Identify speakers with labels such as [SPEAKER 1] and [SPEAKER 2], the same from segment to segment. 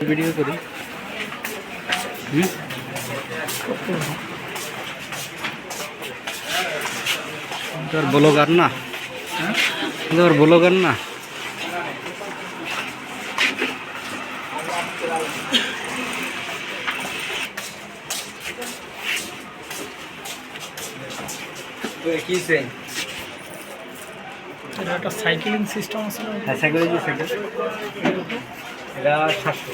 [SPEAKER 1] Video করি হুম? তোর blogger না তোর ব্লগার না কিসে
[SPEAKER 2] এটা একটা সাইকেলিং সিস্টেম আছে?
[SPEAKER 1] হ্যাঁ সাইকেলে যে সাইকেল। এটা সাতশো।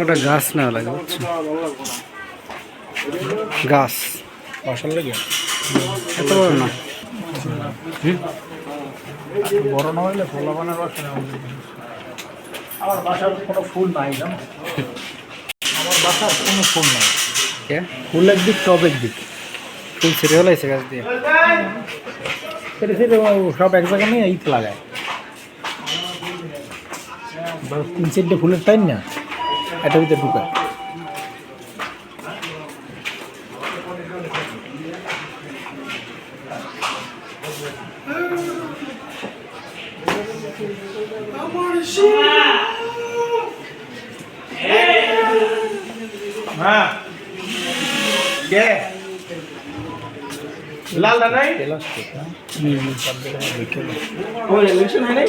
[SPEAKER 1] একটা গাছ নেওয়া লাগে গাছ।
[SPEAKER 2] বসার লাগে
[SPEAKER 1] এত বড় না।
[SPEAKER 2] বড় না হইলে ফোলা বাসা আমার বাসার কোনো ফুল নাই আমার বাসার কোনো ফুল নাই।
[SPEAKER 1] কে?
[SPEAKER 2] ফুলের দিক টবের দিক।
[SPEAKER 1] ফুল ছেড়ে হলাইছে গাছ দিয়ে।
[SPEAKER 2] সব এক জায়গায় নিয়ে ঈদ লাগায়। তিন চারটে ফুলের টাইম না এটা ভিতরে ঢুকায়
[SPEAKER 3] হ্যাঁ কে লালদা নাই
[SPEAKER 2] প্লাস্টিক না সব জায়গায় ঢুকে দেয়।
[SPEAKER 3] ওই ইলেকশন হয় নাই